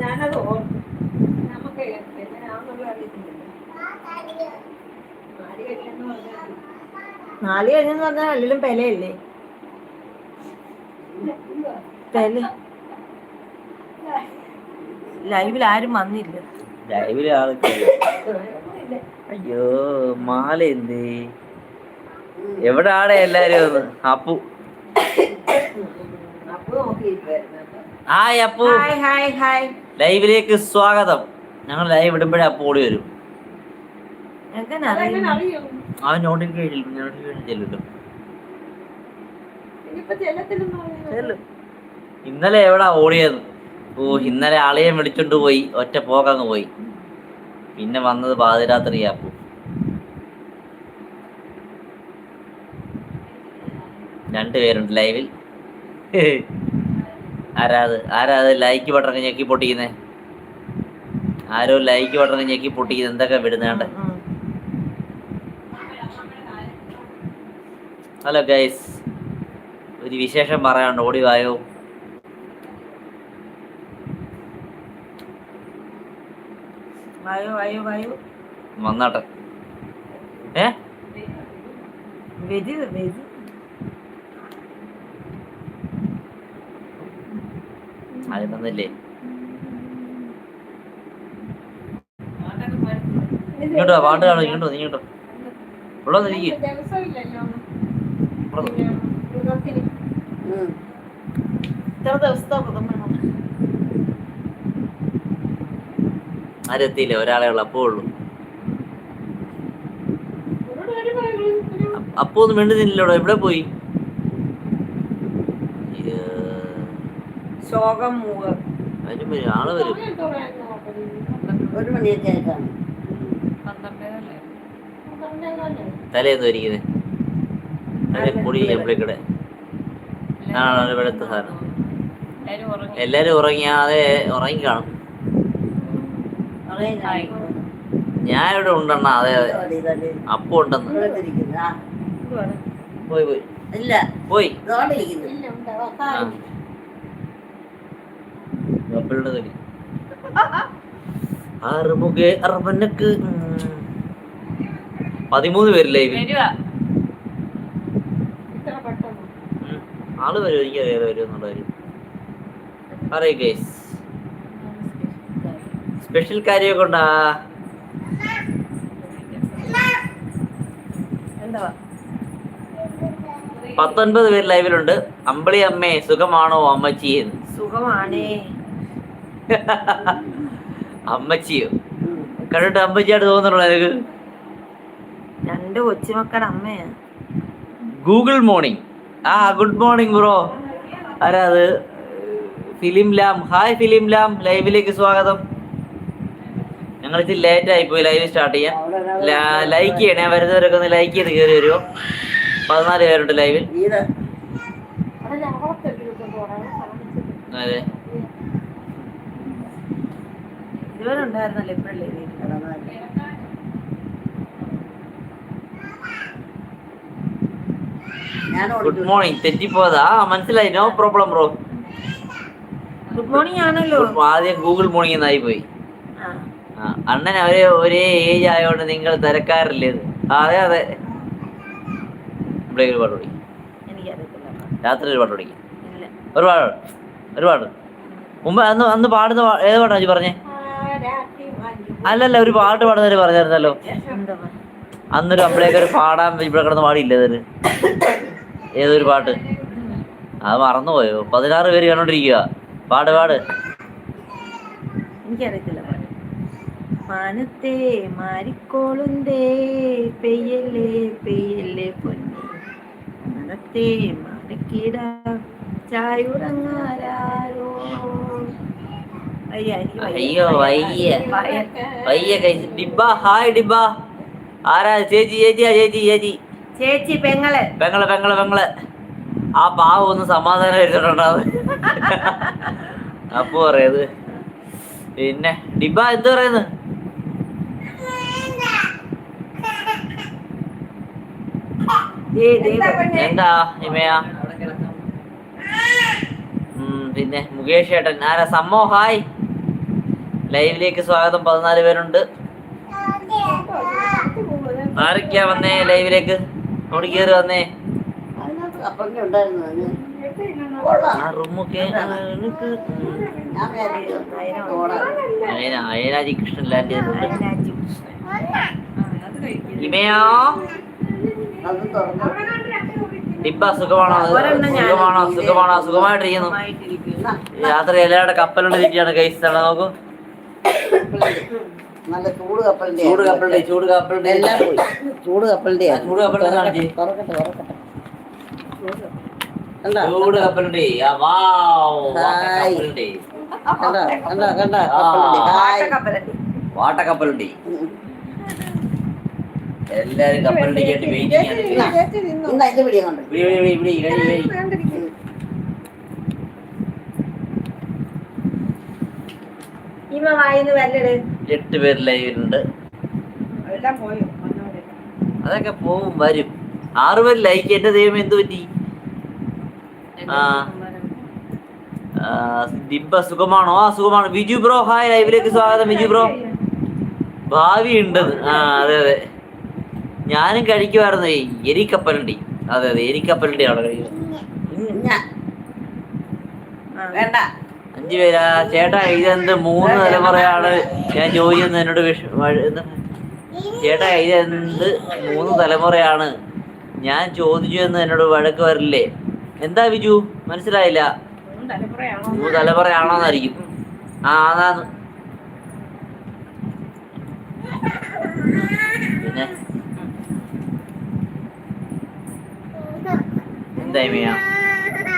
ഞാനത് ഓർത്തു. നമുക്ക് എങ്ങനെയാണെന്നുള്ള അറിയത്തില്ല. നാല് കഴിഞ്ഞെന്ന് പറഞ്ഞാൽ അല്ലെങ്കിലും പെലയല്ലേ? പെല ലൈവിൽ ആരും വന്നില്ല. ലൈവിൽ ആളൊക്കെ. അയ്യോ മാല എന്തേ? എവിടെ ആടെ എല്ലാരും? Appu. Hi Appu. Hi hi hi. ലൈവിലേക്ക് സ്വാഗതം. ഞങ്ങൾ ലൈവ് ഇടുമ്പോഴേ അപ്പു ഓടി വരും. അവൻ നോട്ടിഫിക്കേഷൻ ചെല്ലുമല്ലോ. ഇന്നലെ എവിടാ ഓടിയത്? ഓ ഇന്നലെ ആളെയും വിളിച്ചോണ്ട് പോയി ഒറ്റ പോക്കങ്ങ് പോയി. പിന്നെ വന്നത് പാതിരാത്രി അപ്പു രണ്ടുപേരുണ്ട് ലൈവിൽ. ആരാത്? ആരാത് ലൈക്ക് ബട്ടൺ ഞെക്കി പൊട്ടിക്കുന്നേ? ആരോ ലൈക്ക് ബട്ടൺ ഞെക്കി പൊട്ടിക്കുന്നത് എന്തൊക്കെ വിടുന്നാണ്ട് ഹലോ ഗൈസ് ഒരു വിശേഷം പറയാണ്ട് ഓടി വായോ. വന്നാട്ടെ. ഏ? Veg veg. തന്നില്ലേ ഇങ്ങോട്ടോ പാട്ട് കാണോ ഇങ്ങോട്ടോ നീ ഇങ്ങോട്ടോ ഇത്ര ദിവസത്തെ വ്രതം വേണം. ആരെത്തിയില്ലേ? ഒരാളെ ഉള്ളു അപ്പോ ഉള്ളു. അപ്പോ ഒന്നും മിണ്ടുന്നില്ലല്ലോ എവിടെ പോയി അയ്യോ. ശോകം മൂവ്. ആൾ വരും. ഒരു മണിയൊക്കെ ആയിട്ടാണ്. പന്ത്രണ്ടേകാലേ. തലേന്ന് ഇരിക്കുന്നത് തലേ പൊടി എപ്പോഴേക്കിടെ ആ വെളുത്ത സാധനം. എല്ലാരും ഉറങ്ങിയാതെ ഉറങ്ങി കാണും. ഞാൻ ഇവിടെ ഉണ്ടെണ്ണ അതെ അതെ. അപ്പു ഉണ്ടെന്ന്. പോയി പോയി. ഇല്ല. പോയി. ഇതോണ്ടിരിക്കുന്നു ഇല്ല ഉണ്ട് ആ. അതാ കപ്പിളുടെ തൊലി അറുമുഖേ അർബനക്ക് പതിമൂന്ന് പേര് ലൈവിൽ ഇത്ര പെട്ടെന്ന്. ആൾ വരും എനിക്കറിയാതെ വരും എന്നുള്ള കാര്യം. പറയൂ ഗൈസ് സ്പെഷ്യൽ കാര്യമൊക്കെ ഉണ്ടാ എന്താ? പത്തൊൻപത് പേര് ലൈവിലുണ്ട് അമ്പിളി അമ്മേ സുഖമാണോ അമ്മച്ചി സുഖമാണേ. അമ്മച്ചിയോ കണ്ടിട്ട് അമ്മച്ചിയായിട്ട് തോന്നുന്നുള്ള എനിക്ക് രണ്ട് കൊച്ചുമക്കളുടെ അമ്മയാ. ഗൂഗിൾ മോർണിംഗ് ആ ഗുഡ് മോർണിംഗ് ബ്രോ ആരാ അത്? ഫിലിം ലാം. ഹായ് ഫിലിം ലാം. ലൈവിലേക്ക് സ്വാഗതം. ഞങ്ങൾ ഇച്ചിരി ലേറ്റ് ആയി പോയി ലൈവ് സ്റ്റാർട്ട് ചെയ്യാം ലൈക്ക് ചെയ്യണേ. വരുന്നവരൊക്കെ ഒന്ന് ലൈക്ക് ചെയ്ത് കയറി വരുമോ പതിനാല് പേരുണ്ട് ലൈവിൽ അതെ. ഇതുവരെ ഉണ്ടായിരുന്നല്ലോ? ഞാൻ ഗുഡ് മോർണിംഗ് തെറ്റിപ്പോതാ മനസ്സിലായി. No problem bro good morning ആണല്ലോ. ആദ്യം ഗൂഗിൾ മോർണിംഗ് എന്നായി പോയി. അണ്ണൻ അവരെ ഒരേ ഏജ് ആയതുകൊണ്ട് നിങ്ങൾ തിരക്കാറില്ലേ അതെ അതെ. ഇവിടെ ഒരു പാട്ട് പഠിക്കും രാത്രി ഒരു പാട്ട് പഠിക്കും ഒരുപാട് ഒരുപാട്. മുമ്പ് അന്ന് അന്ന് പാടുന്ന ഏത് പാട്ടാണ് പറഞ്ഞേ? അല്ലല്ല ഒരു പാട്ട് പാടുന്നവര് പറഞ്ഞായിരുന്നല്ലോ. അന്നൊരു അമ്പളേക്കൊരു പാടാൻ ഇവിടെ കിടന്ന് പാടിയില്ല അതിന്? ഏതൊരു പാട്ട്? അത് മറന്നുപോയോ? പതിനാറ് പേര് കണ്ടോണ്ടിരിക്കുക പാട് പാട്. എനിക്കറിയത്തില്ല പാട്ട്. മാനത്തെ മാരിക്കോളുന്തേ പെയ്യല്ലേ പെയ്യല്ലേ പൊന്നെ. മനത്തെ മാറിക്കിട. ചായുറങ്ങാരോ അയ്യ, വയ്യ. വയ്യ. ഡിബ ഹായ് ഡിബ. ആരാ? ചേച്ചി ചേച്ചിയാ ചേച്ചി ചേച്ചി. ചേച്ചി പെങ്ങൾ. പെങ്ങളെ പെങ്ങളെ പെങ്ങളെ. ആ പാവ ഒന്ന് സമാധാനം എടുത്തിട്ടുണ്ടാവും അപ്പൊ പറയത് പിന്നെ ഡിബ എന്ത് പറയുന്നു? ഏ ദേ എന്താ ഇമയാ ഉം, പിന്നെ മുകേഷ് ഏട്ടൻ. ആരാ? സമ്മോ ഹായ്. ലൈവിലേക്ക് സ്വാഗതം. പതിനാല് പേരുണ്ട്. ആരൊക്കെയാ വന്നേ ലൈവിലേക്ക്? അവിടെ കയറി വന്നേ. അയനാജി സുഖമാണോ? സുഖമാണോ? സുഖമായിട്ടിരിക്കുന്നു. രാത്രി എല്ലാവരുടെ കപ്പലുണ്ടിരിക്കുകയാണ് കൈസ് നോക്കൂ. നല്ല ചൂട് കപ്പലിന്റെ ചൂട് കപ്പലിന്റെ ചൂട് കപ്പലിന്റെ എല്ലാം പോയി ചൂട് കപ്പലിന്റെ ചൂട് കപ്പലിന്റെ കാണിച്ച്. തുറക്കട്ടെ തുറക്കട്ടെ കണ്ടോ ചൂട് വാട്ട ഹായ്. കണ്ടോ കണ്ടോ കണ്ടോ. കപ്പലിന്റെ വാട്ട കപ്പലുണ്ട് എല്ലാരും കപ്പലുണ്ട് കേട്ട് വെയിറ്റിംഗ് ആണ് ഇന്ന് അതിന്റെ പിടിയും കൊണ്ട് ഇവിടെ ഇവിടെ ഇവിടെ ഇവിടെ ഇവിടെ ഇവിടെ. ഇമ്മ വായിന്ന് വല്ലട് എട്ട് പേര് ലൈവിലുണ്ട് അതൊക്കെ പോവും വരും. ആറ് പേര് ലൈക്ക് എന്റെ ദൈവം എന്ത് പറ്റി? ദിബ സുഖമാണോ? ആ സുഖമാണ്. Biju bro hi. ലൈവിലേക്ക് സ്വാഗതം ബിജു ബ്രോ. ഭാവി ഉണ്ടത് ആ അതെ അതെ. ഞാനും കഴിക്കുമായിരുന്നു എരിക്കപ്പലണ്ടി അതെ അതെ എരിക്കപ്പലണ്ടി അവിടെ കഴിക്കുന്നത്? ഞാൻ വേണ്ട. അഞ്ചു പേരാ. ചേട്ടാ ഇതെന്ത് മൂന്ന് തലമുറയാണ് ഞാൻ ചെയ്യുന്ന എന്നോട് വിഷ? ചേട്ടാ ഇതെന്ത് മൂന്ന് തലമുറയാണ്? ഞാൻ ചോദിച്ചു എന്ന് എന്നോട് വഴക്ക് വരില്ലേ? എന്താ വിജു മനസ്സിലായില്ല. മൂന്ന് തലമുറയാണോന്നായിരിക്കും ആ അതാന്ന് പിന്നെ? എന്താ ഇമയാ പാട്ട് പാടിക്കൊണ്ടേക്കാ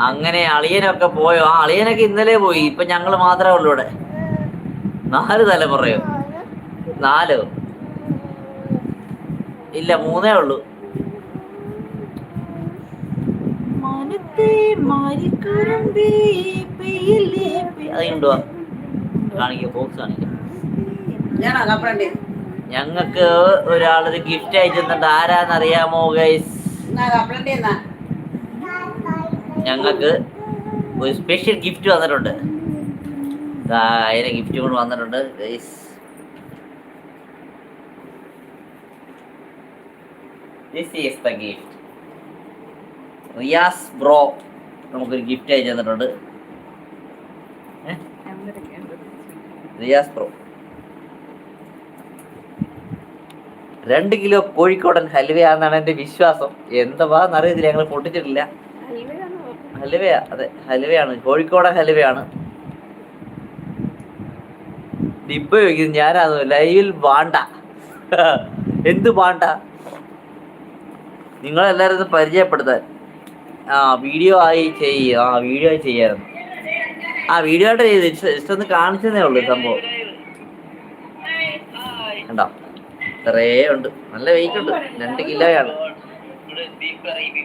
അങ്ങനെ അളിയനൊക്കെ പോയോ? ആ അളിയനൊക്കെ ഇന്നലെ പോയി. ഇപ്പൊ ഞങ്ങൾ മാത്രമേ ഉള്ളൂ ഇവിടെ. നാല് തലമുറയോ? നാലോ? ഇല്ല മൂന്നേ ഉള്ളൂ. അതുണ്ടോ കാണിക്ക ബോക്സ് കാണിക്ക. ഞങ്ങക്ക് ഒരാളൊരു ഗിഫ്റ്റ് അയച്ചിട്ടുണ്ട് ആരാന്നറിയാമോ ഗൈസ് ഞങ്ങൾക്ക് ഒരു സ്പെഷ്യൽ ഗിഫ്റ്റ് വന്നിട്ടുണ്ട്. അതിന് ഗിഫ്റ്റ് കൊണ്ട് വന്നിട്ടുണ്ട് guys this is the gift Riyas bro നമുക്കൊരു ഗിഫ്റ്റ് അയച്ചു തന്നിട്ടുണ്ട്? റിയാസ് ബ്രോ. രണ്ട് കിലോ കോഴിക്കോടൻ ഹലുവയാണെന്നാണ് എന്റെ വിശ്വാസം. എന്തുവാന്നറിയത്തില്ല ഞങ്ങൾ പൊട്ടിച്ചിട്ടില്ല. ഹലുവയാ അതെ ഹലുവയാണ് കോഴിക്കോടൻ ഹലുവയാണ്. ഡിബ ചോദിക്കുന്നത് ഞാനാന്ന് ലൈവിൽ വാണ്ട. എന്ത് വാണ്ട? നിങ്ങളെല്ലാവരും പരിചയപ്പെടുത്താൻ. ആ വീഡിയോ ആയി ചെയ്യ ആ വീഡിയോ ആയി ചെയ്യായിരുന്നു. ആ വീഡിയോ ആയിട്ട് ചെയ്ത് ജസ്റ്റ് ഒന്ന് കാണിച്ചതേ ഉള്ളൂ സംഭവം. കണ്ടോ? ഇത്രേ ഉണ്ട്. നല്ല വെയിറ്റ് ഉണ്ട്. രണ്ട് കിലോയാണ്.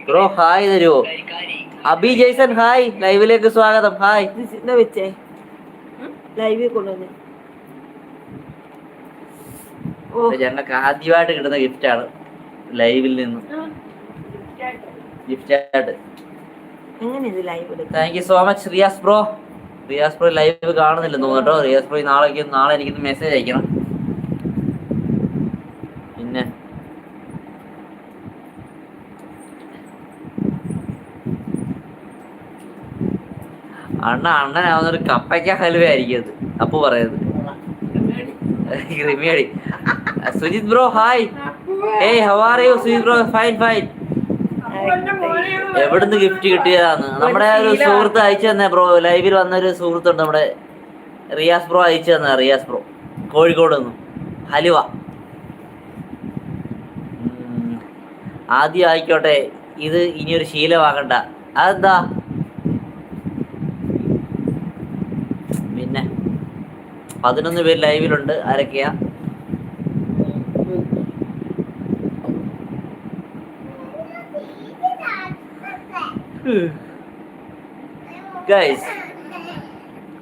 ബ്രോ ഹായ് തരുവോ അബി ജയ്സൺ ഹായ് ലൈവിലേക്ക് സ്വാഗതം. ഹായ് വെച്ചേ? ലൈവിൽ കൊണ്ടുവന്ന്. ഞങ്ങൾക്ക് ആദ്യമായിട്ട് കിട്ടുന്ന ഗിഫ്റ്റ് ആണ്. ലൈവിൽ നിന്ന്. ഗിഫ്റ്റ് ആയിട്ട്. Thank you so much Riyas bro Riyas bro live കാണുന്നില്ലെന്ന് തോന്നുന്നു കേട്ടോ. റിയാസ് ബ്രോ നാളേക്ക് നാളെ എനിക്ക് മെസ്സേജ് അയക്കണം പിന്നെ അണ്ണ അണ്ണനാവുന്നൊരു കപ്പയ്ക്ക ഹലുവ ആയിരിക്കും അത്. അപ്പു പറയുന്നത്. ക്രിമിയടി. സുജിത് ബ്രോ ഹായ് ഏയ് how are you Sujith bro? Fine fine എവിടുന്ന് ഗിഫ്റ്റ് കിട്ടിയതാണ് നമ്മുടെ ഒരു സുഹൃത്ത് അയച്ചു തന്നെ ബ്രോ. ലൈവിൽ വന്നൊരു സുഹൃത്തുണ്ട് നമ്മുടെ റിയാസ് ബ്രോ അയച്ചു തന്നെ റിയാസ് ബ്രോ. കോഴിക്കോട് നിന്ന്. ഹലുവ. ആദ്യം ആയിക്കോട്ടെ ഇത് ഇനിയൊരു ശീലമാകണ്ട അതെന്താ പിന്നെ പതിനൊന്ന് പേര് ലൈവിലുണ്ട്. ആരൊക്കെയാ? ഗൈസ്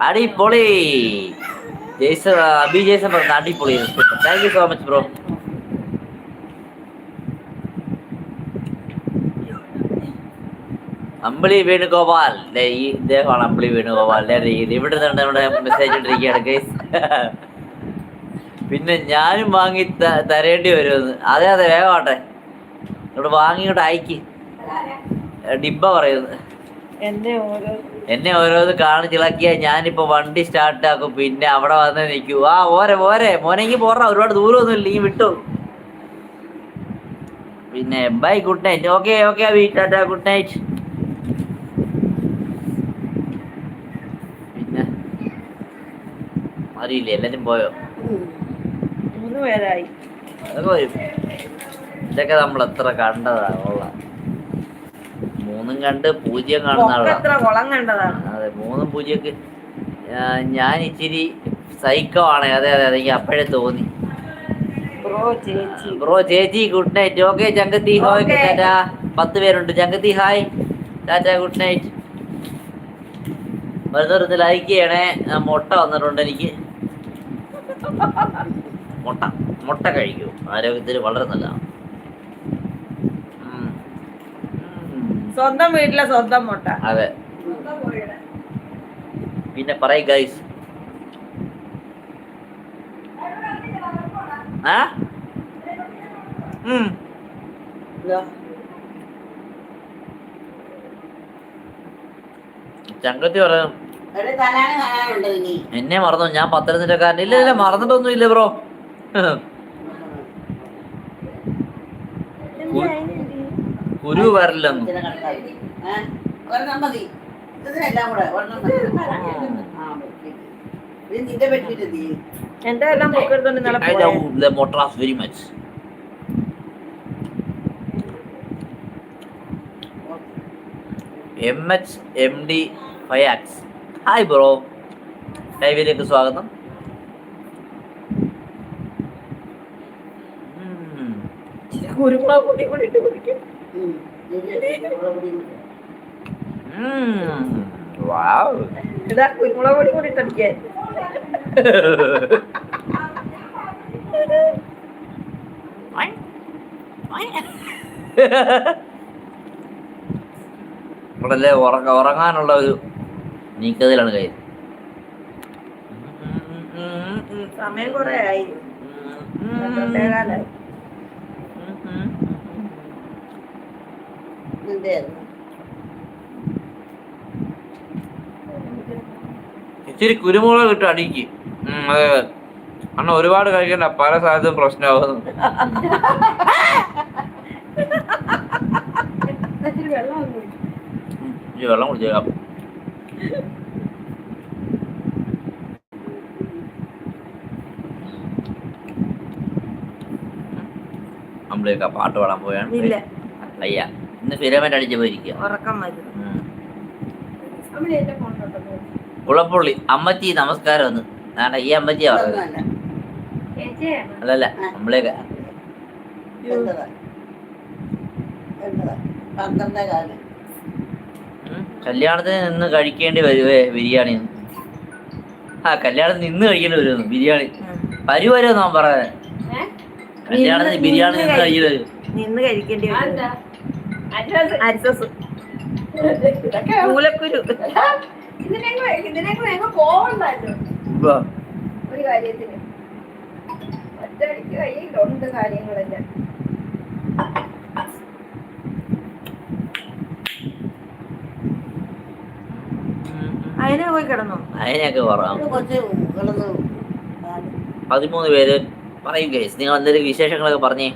അടിപൊളി. ജയ്സൺ അബി ജയ്സൺ പറഞ്ഞു അടിപൊളി. Thank you so much bro Ambili Venugopal. ഈ ഇദ്ദേഹമാണ് അമ്പിളി വേണുഗോപാൽ. രീതി ഇവിടെ നിന്ന് നമ്മുടെ മെസ്സേജ് ഇട്ടിരിക്കുകയാണ് ഗൈസ് പിന്നെ ഞാനും വാങ്ങി തരേണ്ടി വരുമെന്ന്. അതെ അതെ വേഗമാട്ടെ ഇവിടെ വാങ്ങി ഇങ്ങോട്ട് അയക്ക്. ഡിബ പറയുന്നു. എന്റെ ഓരോ എന്നെ ഓരോന്ന് കാണിച്ചിളക്കിയ ഞാനിപ്പോ വണ്ടി സ്റ്റാർട്ട് ആക്കും. പിന്നെ അവിടെ വന്ന് നിൽക്കൂ. ആ ഓരെ ഓരെ. മോനെങ്കി പോറ ഒരുപാട് ദൂരമൊന്നും ഇല്ല. ഈ വിട്ടു. പിന്നെ bye good night okay okay Tata good night പിന്നെ അറിയില്ല? എല്ലാരും പോയോ? മൂന്ന് പേരായി. അതൊക്കെ വരും. ഇതൊക്കെ നമ്മൾ എത്ര കണ്ടതാ കൊള്ള. മൂന്നും കണ്ട് പൂജ്യം കാണുന്ന അതെ മൂന്നും പൂജ്യൊക്കെ ഞാൻ ഇച്ചിരി സൈക്കോ ആണ്. അതെ അതെ അതെ അപ്പോഴേ തോന്നി. ബ്രോ ചേച്ചി. ഗുഡ് നൈറ്റ് ഓക്കെ ചങ്കത്തി ഹോയ് ടാറ്റാ. പത്ത് പേരുണ്ട്. ചങ്കത്തി ഹായ്. ടാറ്റ ഗുഡ് നൈറ്റ് വെറുതെ ലൈക്ക് ചെയ്യണേ. മുട്ട വന്നിട്ടുണ്ട് എനിക്ക്. മുട്ട മുട്ട കഴിക്കൂ. ആരോഗ്യത്തിന് വളരെ നല്ല. സ്വന്തം വീട്ടിലെ സ്വന്തം മുട്ട. അതെ. പിന്നെ പറയ ഗൈസ് ആ. ചങ്കത്തി പറയാം എന്നെ മറന്നു. ഞാൻ പത്തനംതിട്ടക്കാരൻ ഇല്ല ഇല്ല മറന്നിട്ടൊന്നും ഇല്ല ബ്രോ. കുരു വരലെന്നു ഇതിനെ കണ്ടാ മതി. മതി. ഇതിനെല്ലാം കൂടെ ഒരെണ്ണം മതി. ആ വെട്ടി. നിന്റെ വെട്ടിട്ട് നീ എന്റെ എല്ലാം പൊക്കെടുത്തോണ്ട് ഇന്നലെ ഐ പോയെ. Love the very much M H M D ഫയാക്സ് hi bro ലൈവിലേക്ക് സ്വാഗതം ഉറങ്ങ ഉറങ്ങാനുള്ള ഒരു നീക്കത്തിലാണ് കൈ സമയം കൊറേ ആയി. ഇച്ചിരി കുരുമുളക് കിട്ടും അടിക്ക്. ഉം, അതെ അണ്ണ ഒരുപാട് കഴിക്കണ്ട പല സ്ഥലത്തും പ്രശ്നമാകുന്നു വെള്ളം കുടിച്ചേക്കാം. നമ്മളൊക്കെ പാട്ട് പാടാൻ പോയാണ്. ഇല്ല. അയ്യ. ഇന്ന് ഫിലമെന്റ് അടിച്ചു പോയിരിക്കുക കുളപ്പുള്ളി അമ്മച്ചി നമസ്കാരം ഒന്ന്. ആണ്ട ഈ അമ്മച്ചിയാ പറഞ്ഞത് അല്ലല്ല. എന്റേതാ. പന്ത്രണ്ടേ കാൽ കല്യാണത്തിന് നിന്ന് കഴിക്കേണ്ടി വരുവേ ബിരിയാണി ആ കല്യാണത്തിന് നിന്ന് കഴിക്കേണ്ടി വരുമെന്ന് ബിരിയാണി. വരുവരോ നാം അവൻ പറയാൻ കല്യാണത്തിന് ബിരിയാണി നിന്ന് കഴി- കഴിക്കേണ്ടി വരും. നിന്ന് കഴിക്കേണ്ടി മൂലക്കുരു. ഒരു കാര്യത്തിന്. കാര്യങ്ങളെല്ലാം. അതിനെ പോയി കിടന്നു അതിനൊക്കെ പറയാം പതിമൂന്ന് പേര് പറയും കേസ് നിങ്ങൾ എന്തെങ്കിലും വിശേഷങ്ങളൊക്കെ പറഞ്ഞേ.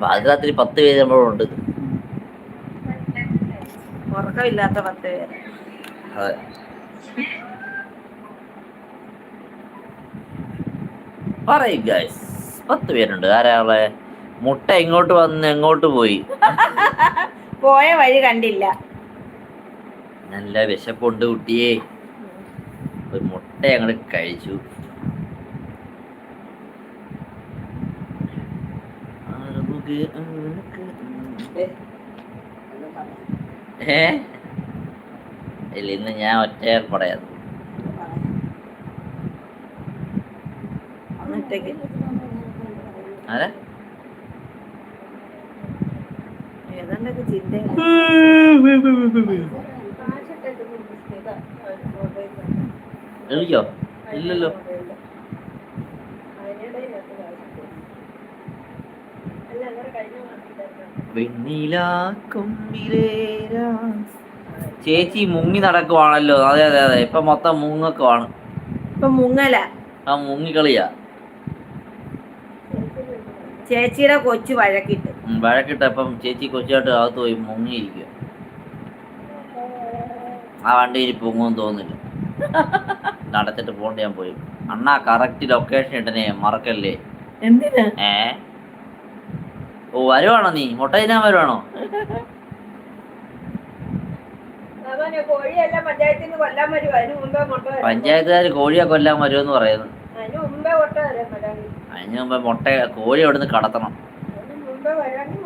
പാതിരാത്രി പത്ത് പേര് നമ്മളുണ്ട് ഉറക്കമില്ലാത്ത പത്ത് പേര്. അതെ. പറയും ഗൈസ് പത്ത് പേരുണ്ട്. ആരാളെ മുട്ട ഇങ്ങോട്ട് വന്ന് എങ്ങോട്ട് പോയി? പോയ വഴി കണ്ടില്ല. നല്ല വിശപ്പുണ്ട് കുട്ടിയെ. ഒരു മുട്ട ഞങ്ങൾ കഴിച്ചു. ഏ? ഇല്ല ഇന്ന് ഞാൻ ഒറ്റ പറയാ ആരെ? ഏതാണ്ടൊക്കെ എഴുതിയോ ഇല്ലല്ലോ. ചേച്ചി മുങ്ങി നടക്കുവാണല്ലോ. അതെ അതെ അതെ. ഇപ്പൊ മൊത്തം മുങ്ങക്കുവാണ് ഇപ്പൊ മുങ്ങല. ആ മുങ്ങിക്കളിയാ. ചേച്ചിയുടെ കൊച്ചു വഴക്കിട്ട്. വഴക്കിട്ടപ്പം ചേച്ചി കൊച്ചായിട്ട് അകത്ത് പോയി മുങ്ങിയിരിക്കുക ആ വണ്ടി ഇനി പൊങ്ങുമെന്ന് തോന്നില്ല നടത്തിട്ട് പോണ്ട് ഞാൻ പോയി. അണ്ണാ കറക്റ്റ് ലൊക്കേഷൻ ഇട്ടനെ മറക്കല്ലേ? എന്തിനാ? ഏ? ഓ വരുവാണോ നീ? മുട്ട തിന്നാൻ വരുവാണോ പഞ്ചായത്തുകാർ കോഴിയെ കൊല്ലാൻ വരുമെന്ന് പറയുന്നു. അതിന് മുമ്പേ മുട്ട കോഴി അവിടുന്ന് കടത്തണം. മുമ്പേ വരാനും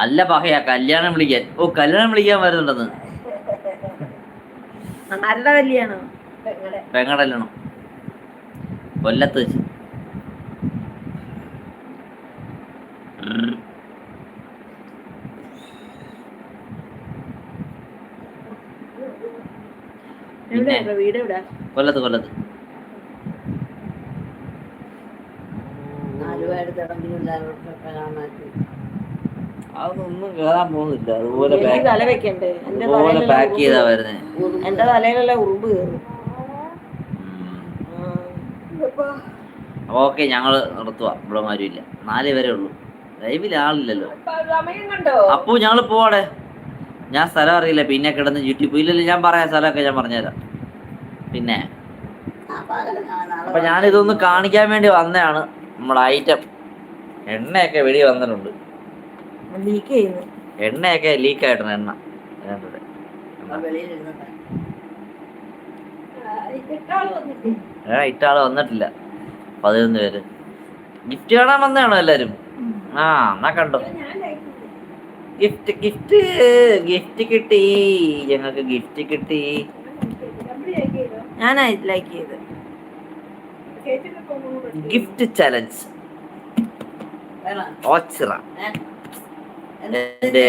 അല്ല പഹയാ കല്യാണം വിളിക്കാൻ. ഓ കല്യാണം വിളിക്കാൻ വരുന്നുണ്ടെന്ന്. ആരുടെ കല്യാണം? പെങ്ങടല്ലണം? കൊല്ലത്ത് വെച്ച്. കൊല്ലത്ത് കൊല്ലത്ത്. അതൊന്നും കേറാൻ പോകുന്നില്ല. അതുപോലെ തല വെക്കണ്ടേ? അതുപോലെ പാക്ക് ചെയ്താ വരുന്നത് വരുന്നേ. എന്റെ തലയിലുള്ള ഉറുമ്പ് കയറും ഓക്കെ ഞങ്ങൾ നിർത്തുക ഇവിടെ മാരുമില്ല നാലേ വരെ ഉള്ളൂ. ലൈവിൽ ആളില്ലല്ലോ. അപ്പൊ സമയം കണ്ടോ അപ്പു ഞങ്ങൾ പോവാടെ. ഞാൻ സ്ഥലം അറിയില്ല. പിന്നെ കിടന്ന് യൂട്യൂബ് ഇല്ലല്ലോ ഞാൻ പറയാം. സ്ഥലമൊക്കെ ഞാൻ പറഞ്ഞുതരാം. പിന്നെ. അപ്പൊ ഞാനിതൊന്ന് കാണിക്കാൻ വേണ്ടി വന്നതാണ്. നമ്മുടെ ഐറ്റം എണ്ണയൊക്കെ വെടി വന്നിട്ടുണ്ട്. ലീക്ക് ചെയ്യുന്നു എണ്ണയൊക്കെ ലീക്ക് ആയിട്ടുണ്ട് എണ്ണ ഇട്ടാൾ ഏ, വന്നിട്ടില്ല. പതിനൊന്ന് പേര്. ഗിഫ്റ്റ് കാണാൻ വന്നതാണോ എല്ലാരും? ആ എന്നാ കണ്ടോ. ഗിഫ്റ്റ് ഗിഫ്റ്റ് ഗിഫ്റ്റ് കിട്ടി. ഞങ്ങൾക്ക് ഗിഫ്റ്റ് കിട്ടി. ഞാനായി ലൈക്ക് ചെയ്ത്. Gift challenge. ഓച്ചിറ? എന്റെ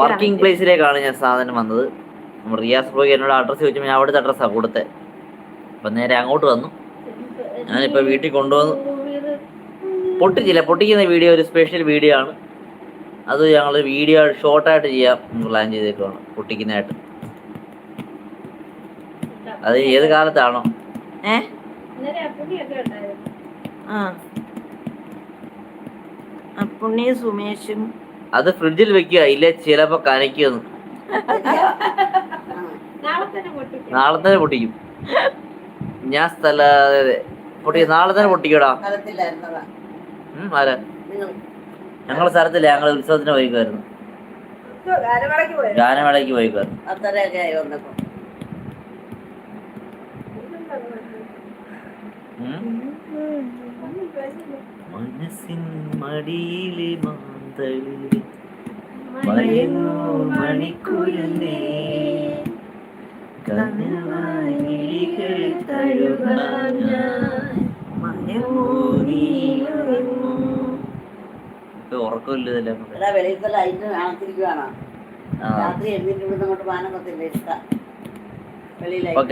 വർക്കിംഗ് പ്ലേസിലേക്കാണ് ഞാൻ സാധനം വന്നത്. റിയാസ് ബ്ലോഗ് എന്നോട് അഡ്രസ്സ് ചോദിച്ചപ്പോൾ ഞാൻ അവിടുത്തെ അഡ്രസ്സാണ് കൊടുത്തത് അപ്പം നേരെ അങ്ങോട്ട് വന്നു. ഞാനിപ്പോൾ വീട്ടിൽ കൊണ്ടുവന്നു. പൊട്ടിച്ചില്ല പൊട്ടിക്കുന്ന വീഡിയോ ഒരു സ്പെഷ്യൽ വീഡിയോ ആണ്. അത് ഞങ്ങൾ വീഡിയോ ഷോർട്ടായിട്ട് ചെയ്യാം പ്ലാൻ ചെയ്തേക്കുവാണ് പൊട്ടിക്കുന്നതായിട്ട്. അത് ഏത് കാലത്താണോ? ഏ? ആ. അപ്പുണ്ണി സുമേഷും. അത് ഫ്രിഡ്ജിൽ വെക്കുക ഇല്ലേ? ചിലപ്പോ കനക്കുന്നു നാളെ തന്നെ പൊട്ടിക്കും. നാളെ തന്നെ പൊട്ടിക്കും. ഞാൻ സ്ഥല പൊട്ടി നാളെ തന്നെ പൊട്ടിക്കടാ. ആരാ? നിങ്ങൾ ഞങ്ങളെ സ്ഥലത്തില്ല ഞങ്ങൾ ഉത്സവത്തിന് പോയിക്കുമായിരുന്നു ഗാനമേളയ്ക്ക് പോയത് ഗാനമേളയ്ക്ക് മനസ്സിൻ മടിയിലെ മാന്തളി. മയങ്ങൂ മണിക്കുരുന്നേ. തഴുകാൻ. എടാ വെളിയിലത്തെ ലൈറ്റ് കാണത്തിരിക്കുവാണോ. രാത്രി എഴുന്നേറ്റ് ഇവിടുന്ന് അങ്ങോട്ട് പാനം കൊത്തില്ല ഇഷ്ട. വെളിയിൽ അപ്പൊ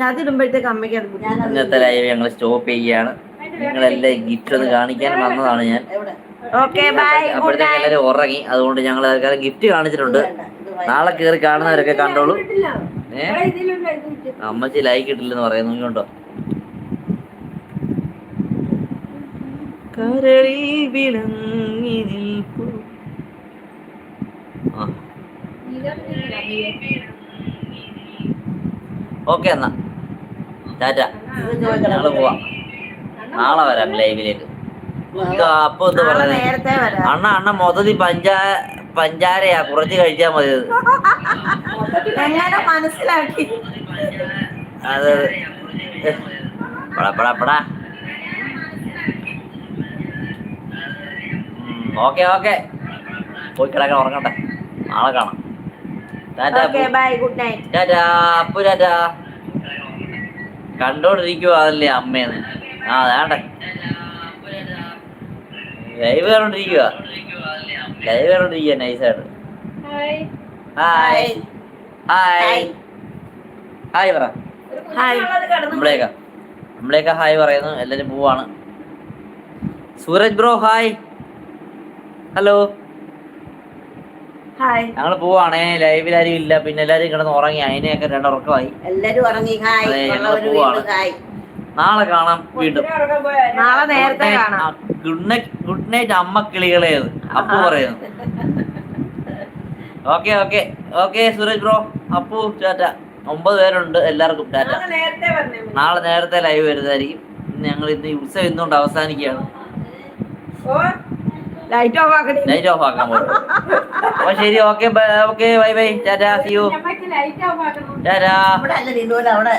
രാത്രി ഇടുമ്പോഴത്തേക്ക് അമ്മയ്ക്ക് അത് ഇന്നത്തെ ലൈവ് ഞങ്ങൾ സ്റ്റോപ്പ് ചെയ്യുകയാണ്. നിങ്ങളെല്ലാം ഗിഫ്റ്റ് ഒന്ന് കാണിക്കാൻ വന്നതാണ് ഞാൻ. അപ്പോഴത്തേക്ക് എല്ലാവരും ഉറങ്ങി. അതുകൊണ്ട് ഞങ്ങൾ തൽക്കാലം ഗിഫ്റ്റ് കാണിച്ചിട്ടുണ്ട്. നാളെ കയറി കാണുന്നവരൊക്കെ കണ്ടോളൂ. ഏ. അമ്മച്ചി ലൈക്ക് ഇട്ടില്ലെന്ന് പറയുന്നു. വിളങ്ങി നിൽപ്പു ഓക്കെ എന്നാ. ടാറ്റ. ഞങ്ങൾ പോവാം. നാളെ വരാം ലൈവിലേക്ക്. അപ്പൊ എന്താ പറയുന്നത് അണ്ണ അണ്ണ മൊത്തത്തിൽ പഞ്ചാ പഞ്ചാരയാ കുറച്ച് കഴിച്ചാ മതി മനസ്സിലാക്കി? അത് പടാ പടാ പടാ. ഉം. Okay okay. പോയി കിടക്കാൻ ഉറങ്ങട്ടെ. നാളെ കാണാം. ടാറ്റാ ഓക്കെ ആ വേണ്ട. ലൈവ് കണ്ടോണ്ടിരിക്കുക ലൈവ് കണ്ടോണ്ടിരിക്കുക നൈസായിട്ട് ഹായ് ഹായ് ഹായ് ഹായ് പറ. ഹായ് നമ്മളെയൊക്കെ. നമ്മളെയൊക്കെ ഹായ് പറയുന്നു എല്ലാരും പോവാണ്. Sooraj bro hi hello hi ഞങ്ങൾ പോവാണേ ലൈവിൽ ആരും ഇല്ല പിന്നെ എല്ലാരും കിടന്ന് ഉറങ്ങി അതിനെയൊക്കെ രണ്ടുറക്കമായി എല്ലാരും ഉറങ്ങി ഹായ് പോവാണ്. നാളെ കാണാം വീണ്ടും. നാളെ നേരത്തെ കാണാം. ഗുഡ് നൈറ്റ് ഗുഡ് നൈറ്റ് അമ്മ കിളികളെ അപ്പു പറയുന്നു. Okay okay okay Suresh bro Appu Tata. ഒമ്പത് പേരുണ്ട് എല്ലാവർക്കും ടാറ്റ. നാളെ നേരത്തെ പറഞ്ഞേ. നാളെ നേരത്തെ ലൈവ് വരുന്നതായിരിക്കും. ഇന്ന് ഞങ്ങൾ ഇന്ന് ഈ ഉത്സവം ഇന്നുകൊണ്ട് അവസാനിക്കുകയാണ്. ലൈറ്റ് ഓഫ് ആക്കണേ. ലൈറ്റ് ഓഫ് ആക്കാൻ പോകും അപ്പൊ ശരി okay okay bye bye Tata see you Tata. അവിടെ